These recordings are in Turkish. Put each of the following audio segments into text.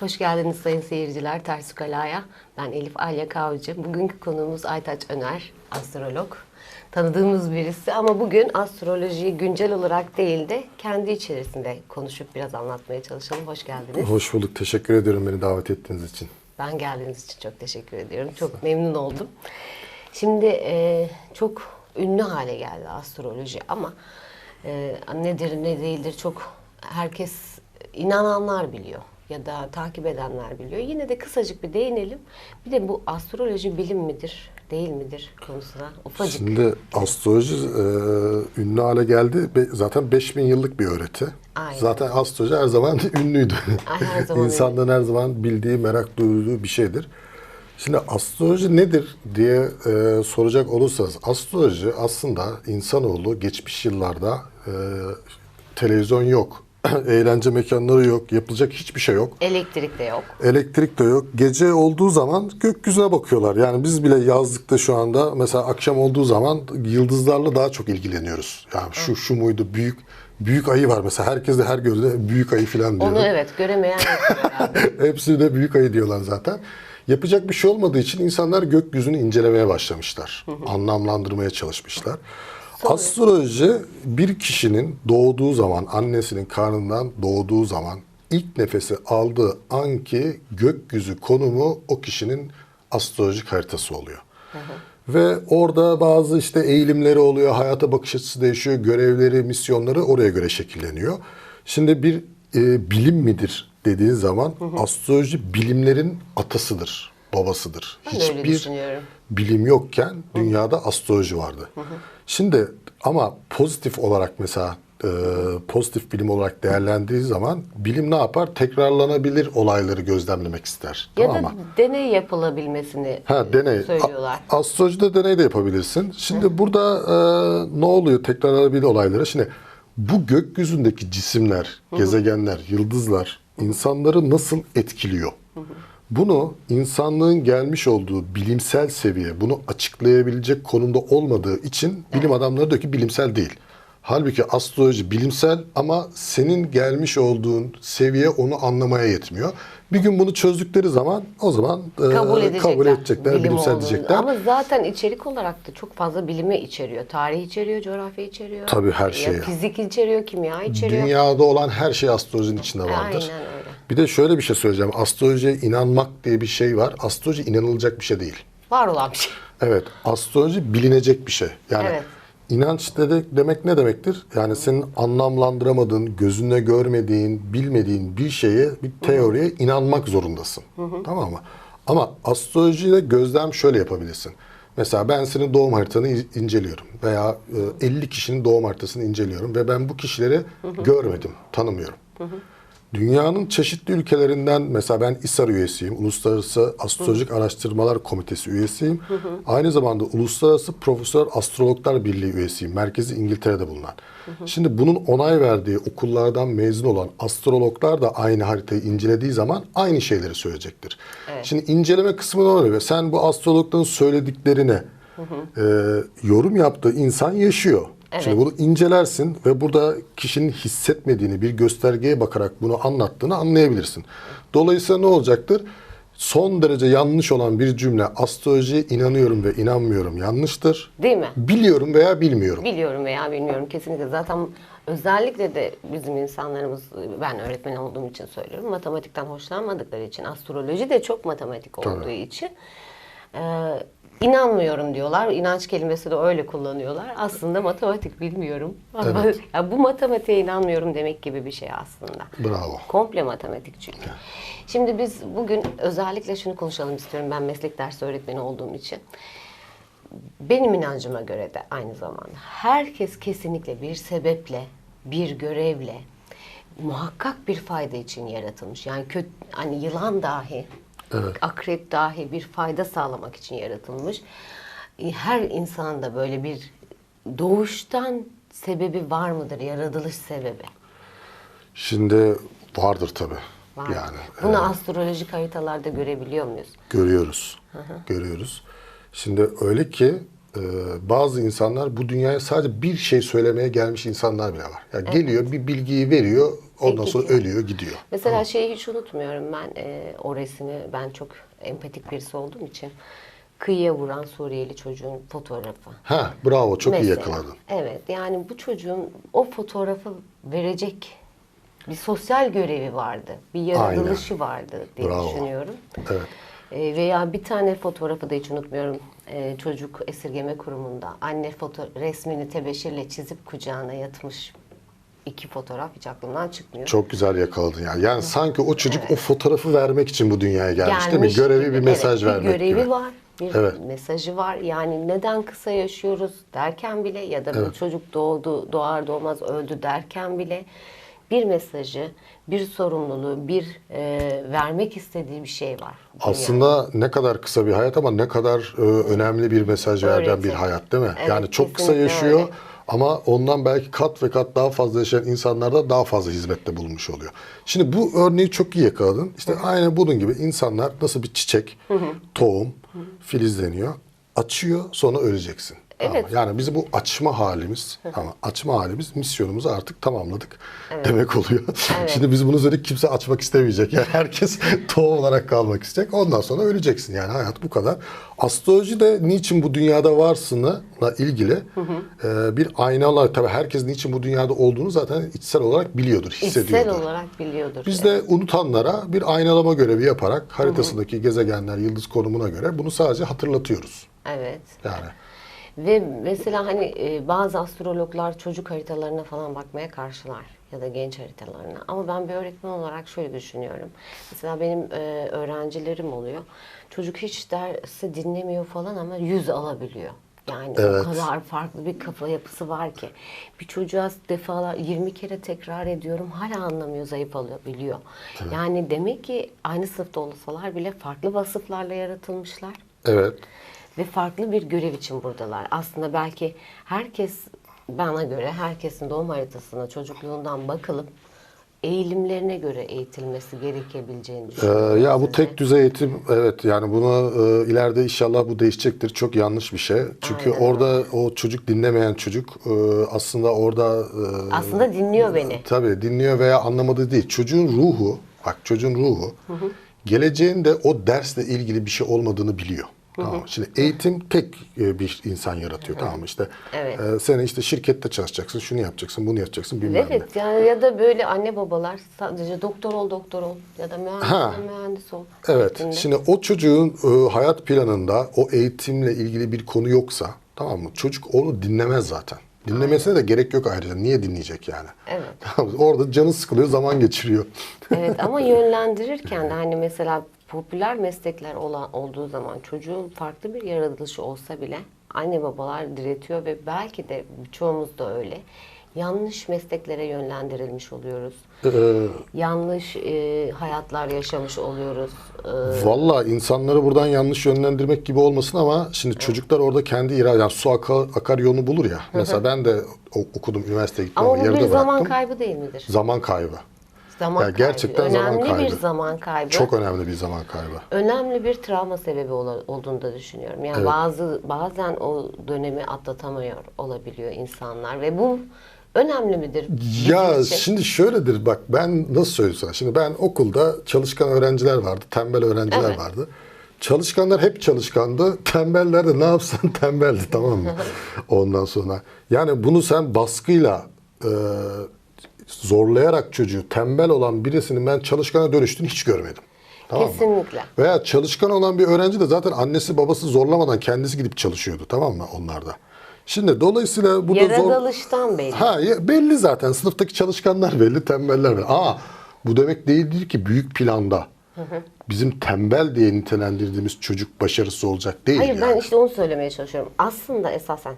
Hoş geldiniz sayın seyirciler Ters Kala'ya. Ben Elif Alya Kavcı. Bugünkü konuğumuz Aytaç Öner, astrolog. Tanıdığımız birisi ama bugün astrolojiyi güncel olarak değil de kendi içerisinde konuşup biraz anlatmaya çalışalım. Hoş geldiniz. Hoş bulduk. Teşekkür ediyorum beni davet ettiğiniz için. Ben geldiğiniz için çok teşekkür ediyorum. Çok memnun oldum. Şimdi e, çok ünlü hale geldi astroloji ama e, nedir ne değildir çok herkes inananlar biliyor ya da takip edenler biliyor. Yine de kısacık bir değinelim. Bir de bu astroloji bilim midir, değil midir konusuna ufacık. Şimdi astroloji e, ünlü hale geldi. Be- zaten 5000 yıllık bir öğreti. Aynen. Zaten astroloji her zaman ünlüydü. Ay, her zaman İnsanların her zaman bildiği, merak duyduğu bir şeydir. Şimdi astroloji nedir diye e, soracak olursanız astroloji aslında insanoğlu geçmiş yıllarda e, televizyon yok, eğlence mekanları yok, yapılacak hiçbir şey yok. Elektrik de yok. Elektrik de yok. Gece olduğu zaman gökyüzüne bakıyorlar. Yani biz bile yazlıkta şu anda mesela akşam olduğu zaman yıldızlarla daha çok ilgileniyoruz. Yani şu şu muydu büyük büyük ayı var mesela. Herkes de her gözde büyük ayı falan diyor. Onu evet göremeyen. Hepsi de büyük ayı diyorlar zaten. Yapacak bir şey olmadığı için insanlar gökyüzünü incelemeye başlamışlar. Anlamlandırmaya çalışmışlar. Astroloji bir kişinin doğduğu zaman, annesinin karnından doğduğu zaman ilk nefesi aldığı anki gökyüzü konumu o kişinin astrolojik haritası oluyor. Ve orada bazı işte eğilimleri oluyor, hayata bakış açısı değişiyor, görevleri, misyonları oraya göre şekilleniyor. Şimdi bir e, bilim midir dediğin zaman astroloji bilimlerin atasıdır, babasıdır. Ben düşünüyorum. bilim yokken dünyada astroloji vardı. Şimdi ama pozitif olarak mesela e, pozitif bilim olarak değerlendiği zaman bilim ne yapar? Tekrarlanabilir olayları gözlemlemek ister. Ya tamam da mı? deney yapılabilmesini Ha deney. söylüyorlar. A- astrolojide deney de yapabilirsin. Şimdi burada e, ne oluyor tekrarlanabilir olayları? Şimdi bu gökyüzündeki cisimler, gezegenler, yıldızlar insanları nasıl etkiliyor? Bunu insanlığın gelmiş olduğu bilimsel seviye, bunu açıklayabilecek konumda olmadığı için bilim adamları diyor ki bilimsel değil. Halbuki astroloji bilimsel ama senin gelmiş olduğun seviye onu anlamaya yetmiyor. Bir gün bunu çözdükleri zaman o zaman e, kabul edecekler. kabul edecekler, bilim bilimsel olduğunu. diyecekler. Ama zaten içerik olarak da çok fazla bilimi içeriyor. Tarih içeriyor, coğrafya içeriyor. Tabii her şeyi. Fizik içeriyor, kimya içeriyor. Dünyada olan her şey astrolojinin içinde vardır. Aynen öyle. Bir de şöyle bir şey söyleyeceğim. Astrolojiye inanmak diye bir şey var. Astroloji inanılacak bir şey değil. Var olan bir şey. Evet, astroloji bilinecek bir şey. Yani Evet. inanç demek, demek ne demektir? Yani senin anlamlandıramadığın, gözünle görmediğin, bilmediğin bir şeye, bir teoriye inanmak zorundasın. Tamam mı? Ama astrolojiyle gözlem şöyle yapabilirsin. Mesela ben senin doğum haritanı in- inceliyorum veya e, 50 kişinin doğum haritasını inceliyorum ve ben bu kişileri görmedim, tanımıyorum. Dünyanın çeşitli ülkelerinden mesela ben İSAR üyesiyim. Uluslararası Astrolojik Araştırmalar Komitesi üyesiyim. Aynı zamanda Uluslararası Profesör Astrologlar Birliği üyesiyim. Merkezi İngiltere'de bulunan. Şimdi bunun onay verdiği okullardan mezun olan astrologlar da aynı haritayı incelediği zaman aynı şeyleri söyleyecektir. Şimdi inceleme kısmı ne oluyor? Sen bu astrologların söylediklerine e, yorum yaptığı insan yaşıyor. Şimdi bunu incelersin ve burada kişinin hissetmediğini bir göstergeye bakarak bunu anlattığını anlayabilirsin. Dolayısıyla ne olacaktır? Son derece yanlış olan bir cümle astrolojiye inanıyorum ve inanmıyorum yanlıştır. Değil mi? Biliyorum veya bilmiyorum. Biliyorum veya bilmiyorum kesinlikle. Zaten özellikle de bizim insanlarımız, ben öğretmen olduğum için söylüyorum, matematikten hoşlanmadıkları için, astroloji de çok matematik olduğu için e, inanmıyorum diyorlar. İnanç kelimesi de öyle kullanıyorlar. Aslında matematik bilmiyorum. Ama Evet. ya bu matematiğe inanmıyorum demek gibi bir şey aslında. Bravo. Komple matematik çünkü. Şimdi biz bugün özellikle şunu konuşalım istiyorum ben meslek dersi öğretmeni olduğum için. Benim inancıma göre de aynı zamanda herkes kesinlikle bir sebeple, bir görevle muhakkak bir fayda için yaratılmış. Yani kötü, hani yılan dahi, akrep dahi bir fayda sağlamak için yaratılmış. Her insanda böyle bir doğuştan sebebi var mıdır? Yaratılış sebebi. Şimdi vardır tabii. Var. Yani Bunu e, astrolojik haritalarda görebiliyor muyuz? görüyoruz. Görüyoruz. Şimdi öyle ki e, bazı insanlar bu dünyaya sadece bir şey söylemeye gelmiş insanlar bile var. Yani geliyor bir bilgiyi veriyor ondan Peki. sonra ölüyor gidiyor. Mesela şeyi hiç unutmuyorum ben e, o resmi ben çok empatik birisi olduğum için kıyıya vuran Suriyeli çocuğun fotoğrafı. Ha bravo çok iyi Mesela. yakaladın. Evet yani bu çocuğun o fotoğrafı verecek bir sosyal görevi vardı. Bir yaratılışı vardı diye Bravo. düşünüyorum. Evet. E, veya bir tane fotoğrafı da hiç unutmuyorum. E, çocuk esirgeme kurumunda anne foto resmini tebeşirle çizip kucağına yatmış iki fotoğraf hiç aklımdan çıkmıyor. Çok güzel yakaladın ya. Yani sanki o çocuk o fotoğrafı vermek için bu dünyaya gelmiş, değil mi? Gelmiş Görevi gibi. bir mesaj evet, vermek Bir görevi gibi. var, bir Evet. mesajı var. Yani neden kısa yaşıyoruz derken bile ya da bu çocuk doğdu, doğar doğmaz öldü derken bile bir mesajı, bir sorumluluğu, bir e, vermek istediği bir şey var. Aslında ne kadar kısa bir hayat ama ne kadar e, önemli bir mesaj veren Öğreti. bir hayat değil mi? Evet, yani çok kısa yaşıyor öyle. ama ondan belki kat ve kat daha fazla yaşayan insanlar da daha fazla hizmette bulunmuş oluyor. Şimdi bu örneği çok iyi yakaladın. İşte aynen bunun gibi insanlar nasıl bir çiçek, tohum, filizleniyor, açıyor sonra öleceksin. Evet. Yani bizim bu açma halimiz, ama açma halimiz misyonumuzu artık tamamladık demek oluyor. Şimdi biz bunu söyledik kimse açmak istemeyecek. Yani herkes tohum olarak kalmak isteyecek. Ondan sonra öleceksin. Yani hayat bu kadar. Astroloji de niçin bu dünyada varsınla ilgili e, bir aynalar. Tabii herkes niçin bu dünyada olduğunu zaten içsel olarak biliyordur, hissediyordur. İçsel olarak biliyordur. Biz de unutanlara bir aynalama görevi yaparak haritasındaki gezegenler, yıldız konumuna göre bunu sadece hatırlatıyoruz. Evet. Yani Ve mesela hani e, bazı astrologlar çocuk haritalarına falan bakmaya karşılar ya da genç haritalarına. Ama ben bir öğretmen olarak şöyle düşünüyorum. Mesela benim e, öğrencilerim oluyor. Çocuk hiç dersi dinlemiyor falan ama yüz alabiliyor. Yani Evet. o kadar farklı bir kafa yapısı var ki. Bir çocuğa defalar 20 kere tekrar ediyorum hala anlamıyor, zayıf alıyor, biliyor. Yani demek ki aynı sınıfta olsalar bile farklı vasıflarla yaratılmışlar evet. Ve farklı bir görev için buradalar. Aslında belki herkes bana göre herkesin doğum haritasına çocukluğundan bakılıp eğilimlerine göre eğitilmesi gerekebileceğini Ee, düşünüyorum. ya bu tek düzey eğitim evet yani buna e, ileride inşallah bu değişecektir. Çok yanlış bir şey. Çünkü Aynen orada o çocuk dinlemeyen çocuk e, aslında orada e, aslında dinliyor beni. tabii dinliyor veya anlamadığı değil. Çocuğun ruhu bak çocuğun ruhu geleceğinde o dersle ilgili bir şey olmadığını biliyor. Tamam. Şimdi eğitim tek e, bir insan yaratıyor. Tamam işte. Evet. E, sen işte şirkette çalışacaksın, şunu yapacaksın, bunu yapacaksın bilmem ne. Evet yani ya da böyle anne babalar sadece doktor ol doktor ol ya da mühendis Ha. mühendis ol. Evet. şeklinde. Şimdi o çocuğun e, hayat planında o eğitimle ilgili bir konu yoksa tamam mı? Çocuk onu dinlemez zaten. Dinlemesine de gerek yok ayrıca. Niye dinleyecek yani? Evet. Orada canı sıkılıyor, zaman geçiriyor. Evet ama yönlendirirken de hani mesela popüler meslekler olan olduğu zaman çocuğun farklı bir yaratılışı olsa bile anne babalar diretiyor ve belki de çoğumuz da öyle. Yanlış mesleklere yönlendirilmiş oluyoruz. Ee, Yanlış e, hayatlar yaşamış oluyoruz. Ee, Valla insanları buradan yanlış yönlendirmek gibi olmasın ama şimdi çocuklar orada kendi irade, yani su akar, akar yolunu bulur ya. Mesela ben de okudum, üniversiteye gittim ama ama bu yarıda bir zaman bıraktım. kaybı değil midir? Zaman kaybı. Zaman Ya gerçekten kaybı. zaman Önemli bir kaybı. zaman kaybı. Çok önemli bir zaman kaybı. önemli bir travma sebebi ola- olduğunu da düşünüyorum. Yani Evet. bazı bazen o dönemi atlatamıyor olabiliyor insanlar ve bu önemli midir? Ya için? şimdi şöyledir bak ben nasıl söyleyeyim sana. Şimdi ben okulda çalışkan öğrenciler vardı, tembel öğrenciler Evet. vardı. Çalışkanlar hep çalışkandı. Tembeller de ne yapsan tembeldi tamam mı? Ondan sonra. Yani bunu sen baskıyla e, zorlayarak çocuğu tembel olan birisinin ben çalışkana dönüştüğünü hiç görmedim. Tamam mı? Kesinlikle. Veya çalışkan olan bir öğrenci de zaten annesi babası zorlamadan kendisi gidip çalışıyordu tamam mı onlarda. Şimdi dolayısıyla burada zor... Yaratılıştan belli. Ha belli zaten sınıftaki çalışkanlar belli, tembeller belli. Aa bu demek değildir ki büyük planda bizim tembel diye nitelendirdiğimiz çocuk başarısız olacak değil Hayır yani. ben işte onu söylemeye çalışıyorum. Aslında esasen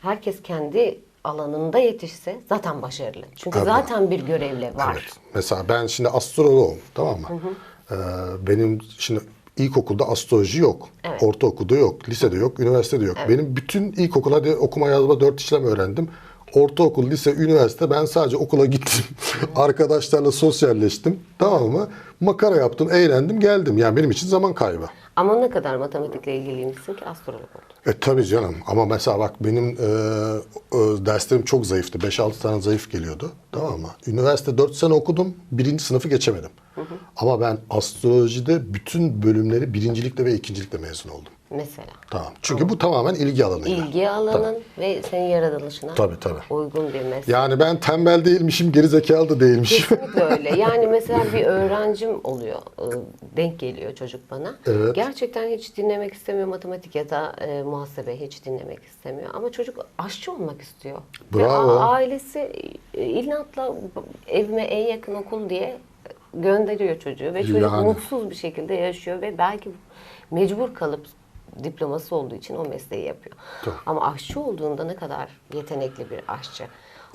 herkes kendi alanında yetişse zaten başarılı. Çünkü Evet. zaten bir görevle var. Evet. Mesela ben şimdi astroloğum tamam mı? Ee, benim şimdi ilkokulda astroloji yok. Evet. Ortaokulda yok. Lisede yok. Üniversitede yok. Benim bütün ilkokul hadi okuma yazma dört işlem öğrendim. Ortaokul, lise, üniversite ben sadece okula gittim. Arkadaşlarla sosyalleştim. Tamam mı? Makara yaptım, eğlendim, geldim. Yani benim için zaman kaybı. Ama ne kadar matematikle ilgiliymişsin ki astrolog oldun. E tabii canım ama mesela bak benim e, e, derslerim çok zayıftı. 5-6 tane zayıf geliyordu. Tamam mı? Üniversite 4 sene okudum. Birinci sınıfı geçemedim. Ama ben astrolojide bütün bölümleri birincilikle ve ikincilikle mezun oldum. Mesela. Tamam. Çünkü bu tamamen ilgi alanıyla. İlgi alanın ve senin yaratılışına Tabii, tabii. uygun bir meslek. Yani ben tembel değilmişim, gerizekalı da değilmişim. Kesinlikle öyle. Yani mesela bir öğrencim oluyor, e, denk geliyor çocuk bana. Evet. Gerçekten hiç dinlemek istemiyor matematik ya da e, muhasebe hiç dinlemek istemiyor. Ama çocuk aşçı olmak istiyor. Ve Bravo. a- ailesi e, inatla evime en yakın okul diye gönderiyor çocuğu ve çocuk Yani. mutsuz bir şekilde yaşıyor ve belki mecbur kalıp diploması olduğu için o mesleği yapıyor. Tabii. Ama aşçı olduğunda ne kadar yetenekli bir aşçı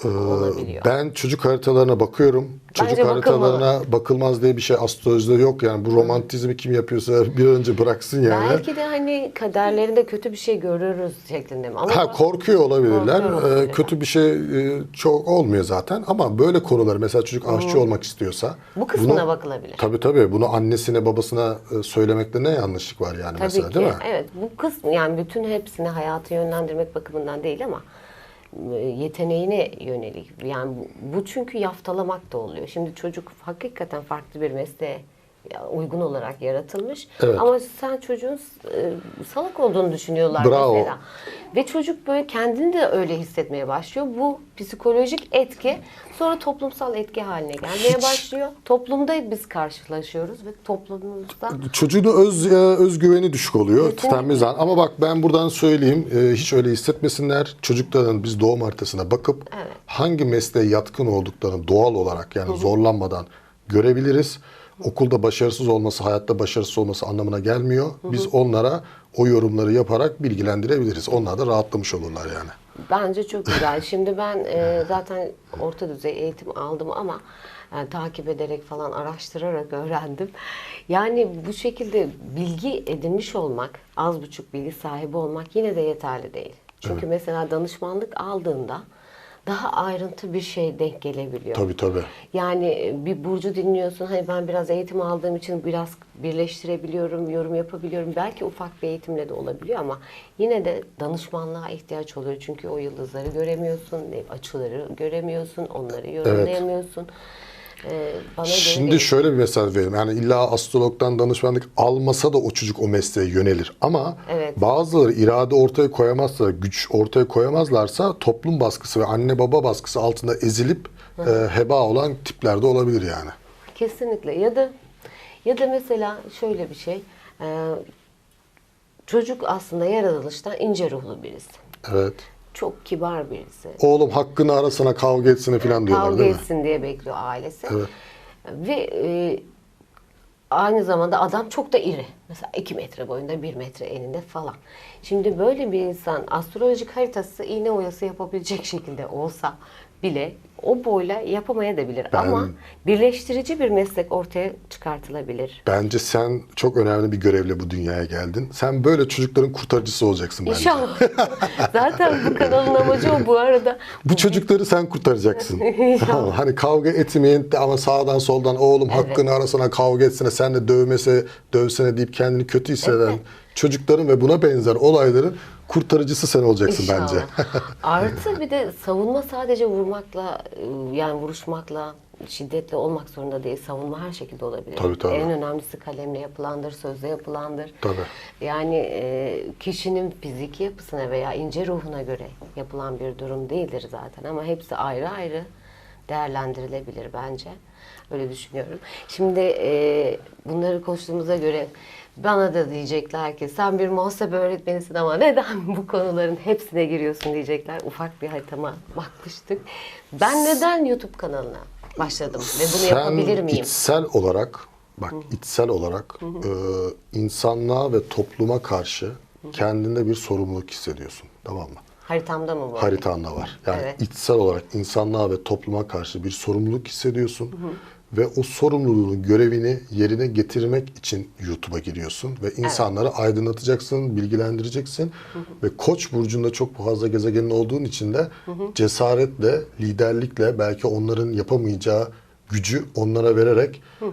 olabiliyor. Ben çocuk haritalarına bakıyorum. Çocuk Bence haritalarına bakılmaz diye bir şey astrolojide yok. Yani bu romantizmi kim yapıyorsa bir önce bıraksın yani. Belki de hani kaderlerinde kötü bir şey görürüz şeklinde mi? Ama Ha korkuyor olabilirler. Korkuyor Ee, olabilirler. kötü bir şey e, çok olmuyor zaten. Ama böyle konular mesela çocuk aşçı olmak istiyorsa bu kısmına bunu- bakılabilir. Tabii tabii. Bunu annesine babasına e, söylemekte ne yanlışlık var yani Tabii mesela ki. değil mi? Evet bu kısmı yani bütün hepsini hayatı yönlendirmek bakımından değil ama yeteneğine yönelik. Yani bu, çünkü yaftalamak da oluyor. Şimdi çocuk hakikaten farklı bir mesleğe uygun olarak yaratılmış. Evet. Ama sen çocuğun e, salak olduğunu düşünüyorlar Bravo. mesela. Ve çocuk böyle kendini de öyle hissetmeye başlıyor. Bu psikolojik etki sonra toplumsal etki haline gelmeye Hiç- başlıyor. Toplumda biz karşılaşıyoruz ve toplumumuzda Çocuğun öz e, özgüveni düşük oluyor. Zan- Ama bak ben buradan söyleyeyim. e, hiç öyle hissetmesinler. Çocukların biz doğum haritasına bakıp Evet. hangi mesleğe yatkın olduklarını doğal olarak yani zorlanmadan görebiliriz. Okulda başarısız olması, hayatta başarısız olması anlamına gelmiyor. Biz onlara o yorumları yaparak bilgilendirebiliriz. Onlar da rahatlamış olurlar yani. Bence çok güzel. Şimdi ben e, zaten orta düzey eğitim aldım ama e, takip ederek falan araştırarak öğrendim. Yani bu şekilde bilgi edinmiş olmak, az buçuk bilgi sahibi olmak yine de yeterli değil. Çünkü mesela danışmanlık aldığında daha ayrıntı bir şey denk gelebiliyor. Tabii tabii. Yani e, bir burcu dinliyorsun. Hani ben biraz eğitim aldığım için biraz birleştirebiliyorum, yorum yapabiliyorum. Belki ufak bir eğitimle de olabiliyor ama yine de danışmanlığa ihtiyaç oluyor. Çünkü o yıldızları göremiyorsun, açıları göremiyorsun, onları yorumlayamıyorsun. Ee, bana göre Şimdi değil. şöyle bir mesaj verelim. Yani illa astrologdan danışmanlık almasa da o çocuk o mesleğe yönelir. Ama Evet. bazıları irade ortaya koyamazsa, güç ortaya koyamazlarsa toplum baskısı ve anne baba baskısı altında ezilip e, heba olan tipler de olabilir yani. Kesinlikle. Ya da ya da mesela şöyle bir şey. e, çocuk aslında yaratılıştan ince ruhlu birisi. Evet. Çok kibar birisi. Oğlum hakkını arasana kavga etsene falan diyorlar kavga değil mi? etsin diye bekliyor ailesi. Evet. Ve e, aynı zamanda adam çok da iri. Mesela 2 metre boyunda, 1 metre eninde falan. Şimdi böyle bir insan astrolojik haritası iğne oyası yapabilecek şekilde olsa bile o boyla yapamayabilir. Ben- Ama birleştirici bir meslek ortaya çıkartılabilir. Bence sen çok önemli bir görevle bu dünyaya geldin. Sen böyle çocukların kurtarıcısı olacaksın bence. İnşallah. Zaten bu kanalın amacı o bu arada. Bu çocukları sen kurtaracaksın. Tamam? Hani kavga etmeyin ama sağdan soldan oğlum hakkını arasana kavga etsene sen de dövmese dövsene deyip kendini kötü hisseden Evet. Çocukların ve buna benzer olayların kurtarıcısı sen olacaksın bence. İnşallah. Artı bir de savunma sadece vurmakla e, yani vuruşmakla şiddetle olmak zorunda değil. Savunma her şekilde olabilir. Tabii, tabii. En önemlisi kalemle yapılandır, sözle yapılandır. Tabii. Yani e, kişinin fiziki yapısına veya ince ruhuna göre yapılan bir durum değildir zaten. Ama hepsi ayrı ayrı değerlendirilebilir bence. Öyle düşünüyorum. Şimdi e, bunları konuştuğumuza göre bana da diyecekler ki sen bir muhasebe öğretmenisin ama neden bu konuların hepsine giriyorsun diyecekler. Ufak bir haritama bakmıştık. Ben neden YouTube kanalına başladım ve bunu yapabilir miyim? içsel olarak bak içsel olarak e, insanlığa ve topluma karşı kendinde bir sorumluluk hissediyorsun. Tamam mı? Haritamda mı bu? haritanda var. Yani Evet. içsel olarak insanlığa ve topluma karşı bir sorumluluk hissediyorsun ve o sorumluluğunu, görevini yerine getirmek için YouTube'a giriyorsun ve insanları aydınlatacaksın, bilgilendireceksin ve Koç burcunda çok fazla gezegenin olduğun için de cesaretle, liderlikle belki onların yapamayacağı gücü onlara vererek e,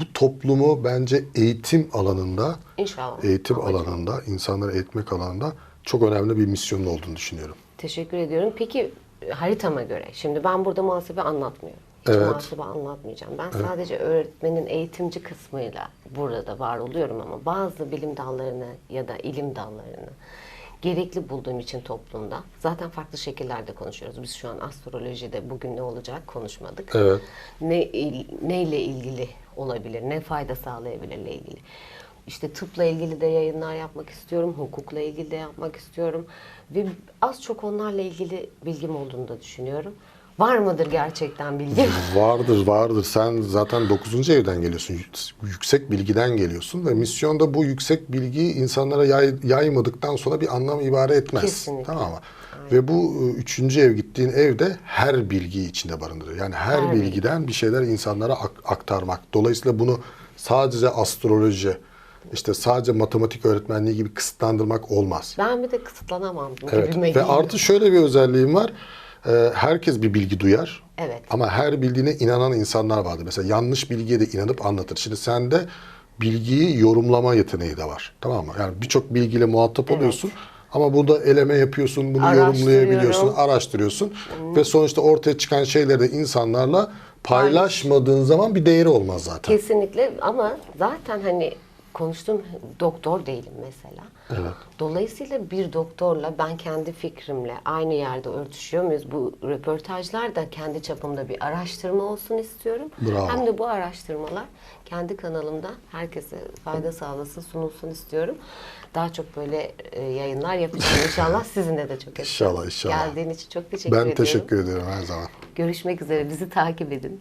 bu toplumu bence eğitim alanında, İnşallah. eğitim Amacım. alanında, insanları eğitmek alanında çok önemli bir misyonun olduğunu düşünüyorum. Teşekkür ediyorum. Peki haritama göre, şimdi ben burada muhasebe anlatmıyorum. Hiç Evet. anlatmayacağım. Ben sadece öğretmenin eğitimci kısmıyla burada da var oluyorum ama bazı bilim dallarını ya da ilim dallarını gerekli bulduğum için toplumda zaten farklı şekillerde konuşuyoruz. Biz şu an astrolojide bugün ne olacak konuşmadık. Evet. Ne neyle ilgili olabilir, ne fayda sağlayabilirle ilgili. İşte tıpla ilgili de yayınlar yapmak istiyorum, hukukla ilgili de yapmak istiyorum ve az çok onlarla ilgili bilgim olduğunu da düşünüyorum. Var mıdır gerçekten bilgim? Vardır, vardır. Sen zaten 9. evden geliyorsun. Yü- Yüksek bilgiden geliyorsun ve misyonda bu yüksek bilgiyi insanlara yay- yaymadıktan sonra bir anlam ibare etmez. Kesinlikle. Tamam mı? Ve bu e, üçüncü ev gittiğin evde her bilgiyi içinde barındırıyor. Yani her, Her bilgi. bilgiden bir şeyler insanlara ak- aktarmak. Dolayısıyla bunu sadece astroloji, işte sadece matematik öğretmenliği gibi kısıtlandırmak olmaz. ben bir de kısıtlanamam Evet. Ve artı şöyle bir özelliğim var. Ee, herkes bir bilgi duyar. Evet. Ama her bildiğine inanan insanlar vardır. Mesela yanlış bilgiye de inanıp anlatır. Şimdi sende bilgiyi yorumlama yeteneği de var. Tamam mı? Yani birçok bilgiyle muhatap oluyorsun. Ama burada eleme yapıyorsun, bunu yorumlayabiliyorsun, araştırıyorsun. Ve sonuçta ortaya çıkan şeyleri de insanlarla paylaşmadığın zaman bir değeri olmaz zaten. Kesinlikle ama zaten hani konuştuğum doktor değilim mesela. Dolayısıyla bir doktorla ben kendi fikrimle aynı yerde örtüşüyor muyuz? Bu röportajlar da kendi çapımda bir araştırma olsun istiyorum. Bravo. Hem de bu araştırmalar kendi kanalımda herkese fayda sağlasın, sunulsun istiyorum. Daha çok böyle e, yayınlar yapacağım inşallah. Sizinle de çok İnşallah, inşallah. Geldiğin için çok teşekkür Ben ediyorum. teşekkür ediyorum her zaman. Görüşmek üzere. Bizi takip edin.